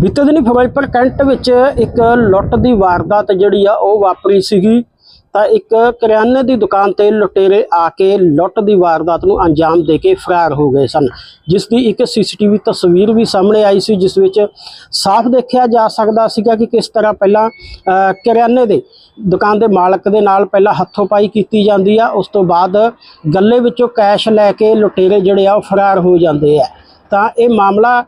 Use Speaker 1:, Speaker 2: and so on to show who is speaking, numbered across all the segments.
Speaker 1: ਬੀਤੇ ਦਿਨੀ ਫਿਰੋਜ਼ਪੁਰ ਕੈਂਟ ਵਿੱਚ ਇੱਕ ਲੁੱਟ ਦੀ ਵਾਰਦਾਤ ਜਿਹੜੀ ਆ ਉਹ ਵਾਪਰੀ ਸੀਗੀ। ਤਾਂ ਇੱਕ ਕਰਿਆਨੇ ਦੀ ਦੁਕਾਨ ਤੇ ਲੁਟੇਰੇ ਆ ਕੇ ਲੁੱਟ ਦੀ ਵਾਰਦਾਤ ਨੂੰ ਅੰਜਾਮ ਦੇ ਕੇ ਫਰਾਰ ਹੋ ਗਏ ਸਨ। ਜਿਸ ਦੀ ਇੱਕ ਸੀਸੀਟੀਵੀ ਤਸਵੀਰ ਵੀ ਸਾਹਮਣੇ ਆਈ ਸੀ, ਜਿਸ ਵਿੱਚ ਸਾਫ਼ ਦੇਖਿਆ ਜਾ ਸਕਦਾ ਸੀਗਾ ਕਿ ਕਿਸ ਤਰ੍ਹਾਂ ਪਹਿਲਾਂ ਕਰਿਆਨੇ ਦੇ ਦੁਕਾਨ ਦੇ ਮਾਲਕ ਦੇ ਨਾਲ ਪਹਿਲਾਂ ਹੱਥੋਂ ਪਾਈ ਕੀਤੀ ਜਾਂਦੀ ਆ, ਉਸ ਤੋਂ ਬਾਅਦ ਗੱਲੇ ਵਿੱਚੋਂ ਕੈਸ਼ ਲੈ ਕੇ ਲੁਟੇਰੇ ਜਿਹੜੇ ਆ ਉਹ ਫਰਾਰ ਹੋ ਜਾਂਦੇ ਆ। ਤਾਂ ਇਹ ਮਾਮਲਾ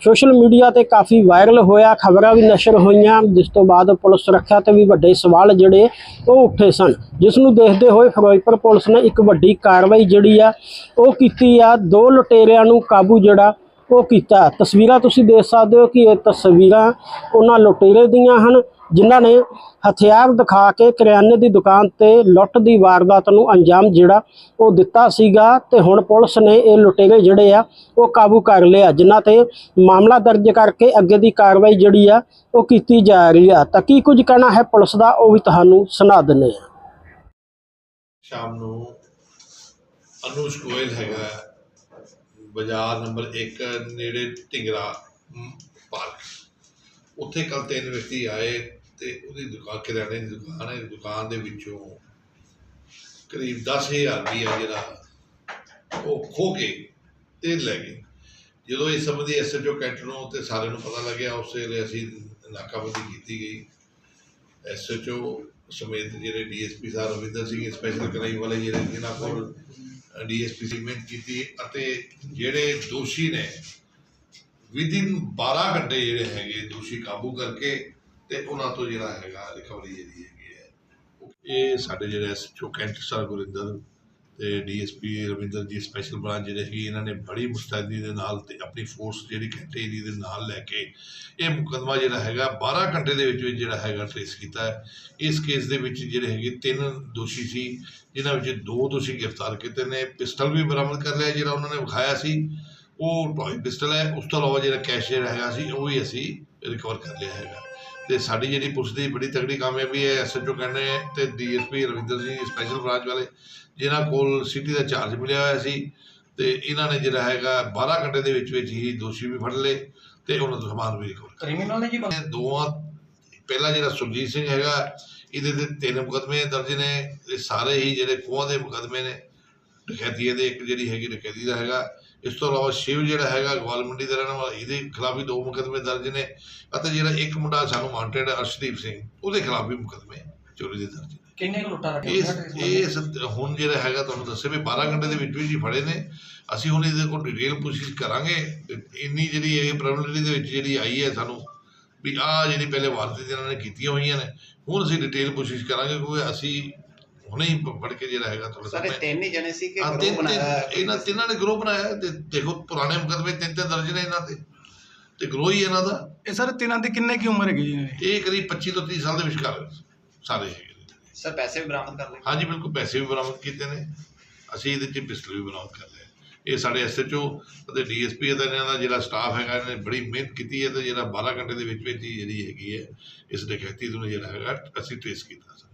Speaker 1: ਸੋਸ਼ਲ ਮੀਡੀਆ ਤੇ ਕਾਫੀ ਵਾਇਰਲ ਹੋਇਆ, ਖਬਰਾਂ ਵੀ ਨਸ਼ਰ ਹੋਈਆਂ, ਜਿਸ ਤੋਂ ਬਾਅਦ ਪੁਲਿਸ ਸੁਰੱਖਿਆ ਤੇ ਵੀ ਵੱਡੇ ਸਵਾਲ ਜਿਹੜੇ ਉਹ ਉੱਠੇ ਸਨ। ਜਿਸ ਨੂੰ ਦੇਖਦੇ ਹੋਏ ਫਿਰੋਜ਼ਪੁਰ ਪੁਲਿਸ ਨੇ ਇੱਕ ਵੱਡੀ ਕਾਰਵਾਈ ਜਿਹੜੀ ਆ, ਉਹ ਕੀਤੀ ਆ। ਦੋ ਲੁਟੇਰਿਆਂ ਨੂੰ ਕਾਬੂ ਜਿਹੜਾ ਉਹ ਕੀਤਾ। ਤਸਵੀਰਾਂ ਤੁਸੀਂ ਦੇਖ ਸਕਦੇ ਹੋ ਕਿ ਇਹ ਤਸਵੀਰਾਂ ਉਹਨਾਂ ਲੁਟੇਰੇ ਦੀਆਂ ਹਨ, ਜਿਨ੍ਹਾਂ ਨੇ ਹਥਿਆਰ ਦਿਖਾ ਕੇ ਕਰਿਆਨੇ ਦੀ ਦੁਕਾਨ ਤੇ ਲੁੱਟ ਦੀ ਵਾਰਦਾਤ ਨੂੰ ਅੰਜਾਮ ਜਿਹੜਾ ਉਹ ਦਿੱਤਾ ਸੀਗਾ ਤੇ ਹੁਣ ਪੁਲਿਸ ਨੇ ਇਹ ਲੁਟੇਰੇ ਜਿਹੜੇ ਆ, ਉਹ ਕਾਬੂ ਕਰ ਲਿਆ, ਜਿਨ੍ਹਾਂ ਤੇ ਮਾਮਲਾ ਦਰਜ ਕਰਕੇ ਅੱਗੇ ਦੀ ਕਾਰਵਾਈ ਜਿਹੜੀ ਆ, ਉਹ ਕੀਤੀ ਜਾ ਰਹੀ ਆ। ਤਾਂ ਕੀ ਕੁਝ ਕਹਿਣਾ ਹੈ ਪੁਲਿਸ ਦਾ, ਉਹ ਵੀ ਤੁਹਾਨੂੰ ਸੁਣਾ ਦਿੰਦੇ ਆ।
Speaker 2: ਸ਼ਾਮ ਨੂੰ ਅਨੁਸ਼ ਗੋਇਲ ਹੈਗਾ। ਬਾਜ਼ਾਰ ਨੰਬਰ 1 ਨੇੜੇ ਢਿੰਗਰਾ ਪਾਰਕ। ਉੱਥੇ ਕੱਲ ਤਿੰਨ ਵਿਅਕਤੀ ਆਏ ਤੇ ਉਹਦੀ ਦੁਕਾਨ ਕਿਰਾਣੇ ਦੀ ਦੁਕਾਨ ਹੈ। ਦੁਕਾਨ ਦੇ ਵਿੱਚੋਂ ਕਰੀਬ 10000 ਰੁਪਇਆ ਜਿਹੜਾ, ਉਹ ਖੋ ਕੇ ਤੇ ਲੈ ਗਏ। ਜਦੋਂ ਇਸ ਸੰਬੰਧੀ ਐਸਐਚਓ ਕੈਂਟ ਨੂੰ ਤੇ ਸਾਰਿਆਂ ਨੂੰ ਪਤਾ ਲੱਗਿਆ, ਉਸ ਵੇਲੇ ਅਸੀਂ ਨਾਕਾਬੰਦੀ ਕੀਤੀ ਗਈ। ਐਸਐਚਓ ਸਮੇਤ ਜਿਹੜੇ ਡੀਐਸਪੀ ਸਾਹਿਬ ਰਵਿੰਦਰ ਸਿੰਘ ਸਪੈਸ਼ਲ ਕਰਾਈ ਵਾਲੇ ਜਿਹੜੇ ਜਿਨ੍ਹਾਂ ਕੋਲ ਡੀਐਸਪੀ ਸੀ ਕੀਤੀ ਅਤੇ ਜਿਹੜੇ ਦੋਸ਼ੀ ਨੇ ਵਿਦਿਨ 12 ਘੰਟੇ ਜਿਹੜੇ ਹੈਗੇ ਦੋਸ਼ੀ ਕਾਬੂ ਕਰਕੇ ਤੇ ਉਹਨਾਂ ਤੋਂ ਜਿਹੜਾ ਹੈਗਾ ਰਿਕਵਰੀ ਜਿਹੜੀ ਹੈਗੀ ਹੈ ਇਹ ਸਾਡੇ ਜਿਹੜੇ ਐਸਐਚਓ ਸਰ ਗੁਰਿੰਦਰ ਤੇ ਡੀਐਸਪੀ ਰਵਿੰਦਰ ਜੀ ਸਪੈਸ਼ਲ ਬ੍ਰਾਂਚ ਜਿਹੜੇ ਹੈਗੇ ਇਹਨਾਂ ਨੇ ਬੜੀ ਮੁਸਤੈਦੀ ਦੇ ਨਾਲ ਤੇ ਆਪਣੀ ਫੋਰਸ ਜਿਹੜੀ ਘੰਟੇ ਏਰੀਆ ਦੇ ਨਾਲ ਲੈ ਕੇ ਇਹ ਮੁਕੱਦਮਾ ਜਿਹੜਾ ਹੈਗਾ 12 ਘੰਟੇ ਦੇ ਵਿੱਚ ਵਿੱਚ ਜਿਹੜਾ ਹੈਗਾ ਟ੍ਰੇਸ ਕੀਤਾ ਹੈ। ਇਸ ਕੇਸ ਦੇ ਵਿੱਚ ਜਿਹੜੇ ਹੈਗੇ ਤਿੰਨ ਦੋਸ਼ੀ ਸੀ, ਜਿਨ੍ਹਾਂ ਵਿੱਚ ਦੋ ਦੋਸ਼ੀ ਗ੍ਰਿਫਤਾਰ ਕੀਤੇ ਨੇ। ਪਿਸਟਲ ਵੀ ਬਰਾਮਦ ਕਰ ਲਿਆ ਜਿਹੜਾ ਉਹਨਾਂ ਨੇ ਵਿਖਾਇਆ ਸੀ। ਉਹ ਟੌਏ ਪਿਸਟਲ ਹੈ ਉਸ ਤੋਂ ਇਲਾਵਾ ਜਿਹੜਾ ਕੈਸ਼ ਜਿਹੜਾ ਹੈਗਾ ਸੀ ਉਹ ਵੀ ਅਸੀਂ ਰਿਕਵਰ ਕਰ ਲਿਆ ਹੈਗਾ। ਤੇ ਸਾਡੀ ਜਿਹੜੀ ਪੁਲਿਸ ਦੀ ਬੜੀ ਤਗੜੀ ਕਾਮਯਾਬੀ ਹੈ ਐਸਐਚਓ ਕਹਿੰਦੇ ਤੇ DSP Ravinder Singh special branch ਵਾਲੇ ਜਿਨ੍ਹਾਂ ਕੋਲ ਸਿਟੀ ਦਾ ਚਾਰਜ ਮਿਲਿਆ ਹੋਇਆ ਸੀ ਤੇ ਇਹਨਾਂ ਨੇ ਜਿਹੜਾ ਹੈਗਾ 12 ਘੰਟੇ ਦੇ ਵਿੱਚ ਵਿੱਚ ਹੀ ਦੋਸ਼ੀ ਵੀ ਫੜ ਲਏ ਤੇ ਉਹਨਾਂ ਤੋਂ ਸਮਾਨ ਵੀ ਰਿਕਵਰ
Speaker 3: ਕ੍ਰਿਮੀਨਲ ਨੇ ਜੀ
Speaker 2: ਦੋਵਾਂ ਪਹਿਲਾ ਜਿਹੜਾ ਸੁਰਜੀਤ ਸਿੰਘ ਹੈਗਾ ਇਹਦੇ ਤੇ ਤਿੰਨ ਮੁਕਦਮੇ ਦਰਜ ਨੇ ਇਹ ਸਾਰੇ ਹੀ ਜਿਹੜੇ ਖੋਹਾਂ ਦੇ ਮੁਕਦਮੇ ਨੇ ਡਕੈਤੀ ਦੇ ਇੱਕ ਜਿਹੜੀ ਹੈਗੀ ਡਕੈਤੀ ਦਾ ਹੈਗਾ। ਇਸ ਤੋਂ ਇਲਾਵਾ ਸ਼ਿਵ ਜਿਹੜਾ ਹੈਗਾ ਗਵਾਲ ਮੰਡੀ ਦਾ ਰਹਿਣ ਵਾਲਾ ਇਹਦੇ ਖਿਲਾਫ ਵੀ ਦੋ ਮੁਕਦਮੇ ਦਰਜ ਨੇ ਅਤੇ ਜਿਹੜਾ ਇੱਕ ਮੁੰਡਾ ਸਾਨੂੰ ਵਾਂਟਡ ਅਰਸ਼ਦੀਪ ਸਿੰਘ ਉਹਦੇ ਖਿਲਾਫ ਵੀ ਮੁਕਦਮੇ ਚੋਰੀ ਦੇ ਦਰਜ ਨੇ।
Speaker 3: ਕਿੰਨੇ ਕੁ ਲੁੱਟਾਂ ਰੱਖੇ
Speaker 2: ਇਸ ਹੁਣ ਜਿਹੜਾ ਹੈਗਾ ਤੁਹਾਨੂੰ ਦੱਸਿਆ ਵੀ 12 ਘੰਟੇ ਦੇ ਵਿੱਚ ਵਿੱਚ ਹੀ ਫੜੇ ਨੇ। ਅਸੀਂ ਹੁਣ ਇਹਦੇ ਕੋਲ ਡਿਟੇਲ ਪੁੱਛਗਿੱਛ ਕਰਾਂਗੇ ਇੰਨੀ ਜਿਹੜੀ ਇਹ ਪ੍ਰਾਇਮਰੀ ਦੇ ਵਿੱਚ ਜਿਹੜੀ ਆਈ ਹੈ ਸਾਨੂੰ ਵੀ ਆਹ ਜਿਹੜੀ ਪਹਿਲੇ ਵਾਰਤੇ ਜਿਹਨਾਂ ਨੇ ਕੀਤੀਆਂ ਹੋਈਆਂ ਨੇ ਹੁਣ ਅਸੀਂ ਡਿਟੇਲ ਪੁੱਛਗਿੱਛ ਕਰਾਂਗੇ ਕਿਉਂਕਿ ਅਸੀਂ ਹੁਣੇ ਹੀ ਪੜ ਕੇ ਜਿਹੜਾ ਹੈਗਾ ਤੁਹਾਡੇ
Speaker 4: ਸਾਰੇ ਤਿੰਨ ਹੀ ਜਣੇ ਸੀ ਕਿ
Speaker 2: ਤਿੰਨ-
Speaker 4: ਬਣਾਇਆ
Speaker 2: ਇਹਨਾਂ ਤਿੰਨਾਂ ਨੇ ਗਰੋਹ ਬਣਾਇਆ ਤੇ ਦੇਖੋ ਪੁਰਾਣੇ ਮੁਕਦਮੇ ਤਿੰਨ ਤਿੰਨ ਦਰਜ ਨੇ ਇਹਨਾਂ ਤੇ ਤੇ ਗਰੋਹ ਹੀ ਇਹਨਾਂ ਦਾ।
Speaker 5: ਇਹ ਸਰ ਤਿੰਨਾਂ ਦੀ ਕਿੰਨੇ ਕੀ ਉਮਰ ਹੈਗੀ ਜੀ ਇਹਨਾਂ ਦੀ?
Speaker 2: ਇਹ ਕਰੀਬ 25 ਤੋਂ 30 ਸਾਲ ਦੇ ਵਿਚਕਾਰ ਸਾਰੇ ਹੈਗੇ
Speaker 4: ਸਰ ਪੈਸੇ ਵੀ ਬਰਾਮਦ ਕਰ ਲਏ?
Speaker 2: ਹਾਂਜੀ ਬਿਲਕੁਲ ਪੈਸੇ ਵੀ ਬਰਾਮਦ ਕੀਤੇ ਨੇ। ਅਸੀਂ ਇਹਦੇ 'ਚ ਪਿਸਟਲ ਵੀ ਬਰਾਮਦ ਕਰ ਲਿਆ। ਇਹ ਸਾਡੇ ਐਸਐਚਓ ਅਤੇ ਡੀਐਸਪੀ ਅਤੇ ਇਹਨਾਂ ਦਾ ਜਿਹੜਾ ਸਟਾਫ ਹੈਗਾ ਇਹਨੇ ਬੜੀ ਮਿਹਨਤ ਕੀਤੀ ਹੈ ਤੇ ਜਿਹੜਾ 12 ਘੰਟੇ ਦੇ ਵਿੱਚ ਵਿੱਚ ਹੀ ਜਿਹੜੀ ਹੈਗੀ ਹੈ ਇਸ ਡਕੈਤੀ ਨੂੰ ਜਿਹੜਾ ਹੈਗਾ ਅਸੀਂ ਟ੍ਰੇਸ ਕੀਤਾ ਸਰ।